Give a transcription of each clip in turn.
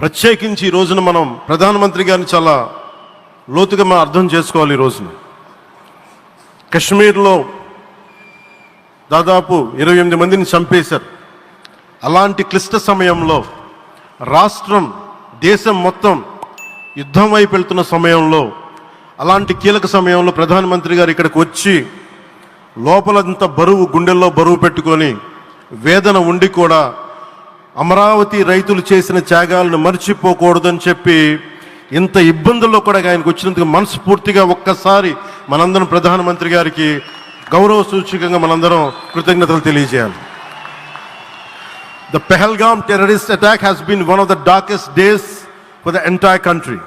ప్రత్యేకించి ఈ రోజున మనం ప్రధానమంత్రి గారిని చాలా లోతుగా మనం అర్థం చేసుకోవాలి ఈ రోజున. కశ్మీర్లో దాదాపు ఇరవై ఎనిమిది మందిని చంపేశారు. అలాంటి క్లిష్ట సమయంలో రాష్ట్రం దేశం మొత్తం యుద్ధం వైపు వెళ్తున్న సమయంలో అలాంటి కీలక సమయంలో ప్రధానమంత్రి గారు ఇక్కడికి వచ్చి లోపలంత బరువు గుండెల్లో బరువు పెట్టుకొని వేదన ఉండి కూడా అమరావతి రైతులు చేసిన త్యాగాలను మర్చిపోకూడదని చెప్పి ఇంత ఇబ్బందుల్లో కూడా ఆయనకు వచ్చినందుకు మనస్ఫూర్తిగా ఒక్కసారి మనందరం ప్రధానమంత్రి గారికి గౌరవ సూచికంగా మనందరం కృతజ్ఞతలు తెలియజేయాలి. The Pahalgam terrorist attack has been one of the darkest days for the entire country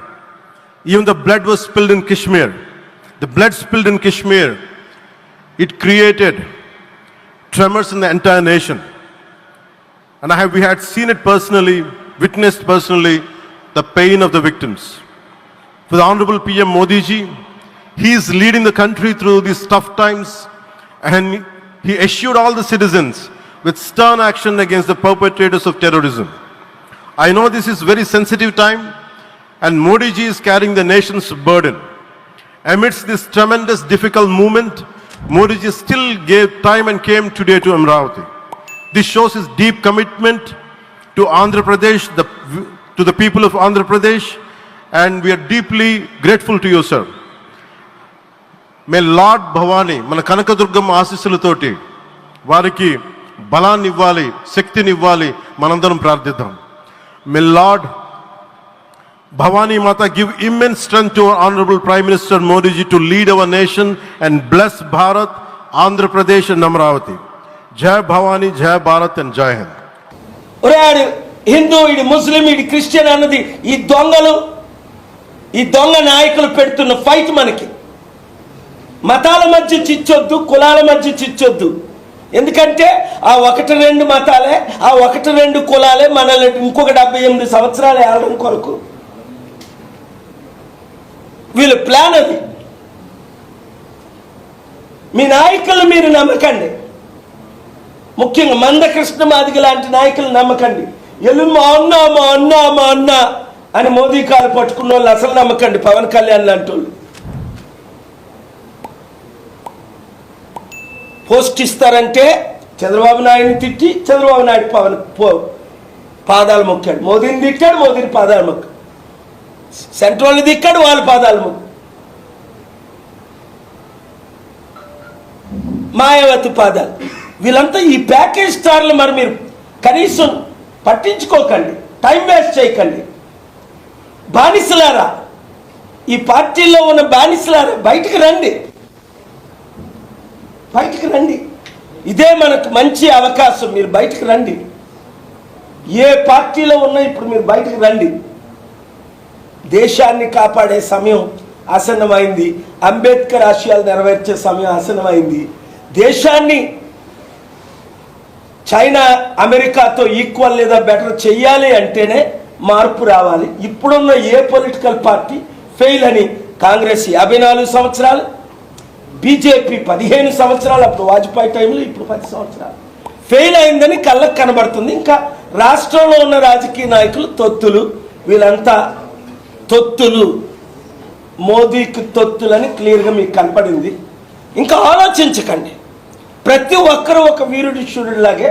even the blood was spilled in Kashmir the blood spilled in Kashmir it created tremors in the entire nation And I have, we had seen it personally, witnessed personally, the pain of the victims. For the Honorable PM Modi ji, he is leading the country through these tough times and he assured all the citizens with stern action against the perpetrators of terrorism. I know this is very sensitive time and Modi ji is carrying the nation's burden. Amidst this tremendous difficult moment, Modi ji still gave time and came today to Amravati. This shows his deep commitment to Andhra Pradesh, to the people of Andhra Pradesh, and we are deeply grateful to you, sir. May Lord Bhavani, Manakanaka Durgam Asisilatoti, Variki, Balan Nivali, Sekti Nivali, Manandaram Pradidham. May Lord Bhavani Mata give immense strength to our Honorable Prime Minister Modi to lead our nation and bless Bharat, Andhra Pradesh, and Namaravati. జయ భవానీ జయ Bharat and జయ హింద్. ఒరే ఆడు హిందూ ఇది Muslim ఇది Christian అన్నది ఈ దొంగలు ఈ దొంగ నాయకులు పెడుతున్న ఫైట్ మనకి. మతాల మధ్య చిచ్చొద్దు కులాల మధ్య చిచ్చొద్దు. ఎందుకంటే ఆ ఒకటి రెండు మతాలే ఆ ఒకటి రెండు కులాలే మనల్ని ఇంకొక డెబ్బై ఎనిమిది సంవత్సరాలు ఏడడం కొరకు. వీళ్ళ ప్లాన్ అది. మీ నాయకులు మీరు నమ్మకండి. ముఖ్యంగా మందకృష్ణ మాదిగ లాంటి నాయకులు నమ్మకండి. ఎల్లు మా అన్న మా అన్న మా అన్న అని మోదీ కాలు పట్టుకున్న వాళ్ళు అసలు నమ్మకండి పవన్ కళ్యాణ్ లాంటి వాళ్ళు. పోస్ట్ ఇస్తారంటే చంద్రబాబు నాయుడిని తిట్టి చంద్రబాబు నాయుడు పవన్ పో- పాదాలు మొక్కాడు. మోదీని తిట్టాడు మోదీని పాదాలు మొక్కాడు సెంట్రల్ని దిక్కాడు వాళ్ళ పాదాలు మొక్కు. మాయావతి పాదాలు. వీళ్ళంతా ఈ ప్యాకేజ్ స్టార్లు మరి మీరు కనీసం పట్టించుకోకండి టైం వేస్ట్ చేయకండి. బానిసలారా ఈ పార్టీలో ఉన్న బానిసలారా బయటికి రండి. బయటికి రండి. ఇదే మనకు మంచి అవకాశం మీరు బయటికి రండి. ఏ పార్టీలో ఉన్నా ఇప్పుడు మీరు బయటికి రండి. దేశాన్ని కాపాడే సమయం ఆసన్నమైంది. అంబేద్కర్ ఆశయాలు నెరవేర్చే సమయం ఆసన్నమైంది. దేశాన్ని చైనా అమెరికాతో ఈక్వల్ లేదా బెటర్ చెయ్యాలి అంటేనే మార్పు రావాలి. ఇప్పుడున్న ఏ పొలిటికల్ పార్టీ ఫెయిల్ అని కాంగ్రెస్ యాభై నాలుగు సంవత్సరాలు బీజేపీ పదిహేను సంవత్సరాలు అప్పుడు వాజ్పేయి టైంలో ఇప్పుడు పది సంవత్సరాలు. ఫెయిల్ అయిందని కళ్ళకు కనబడుతుంది. ఇంకా రాష్ట్రంలో ఉన్న రాజకీయ నాయకులు తొత్తులు వీళ్ళంతా తొత్తులు మోదీకి తొత్తులని క్లియర్గా మీకు కనపడింది. ఇంకా ఆలోచించకండి. ప్రతి ఒక్కరూ ఒక వీరుడి చూడులాగే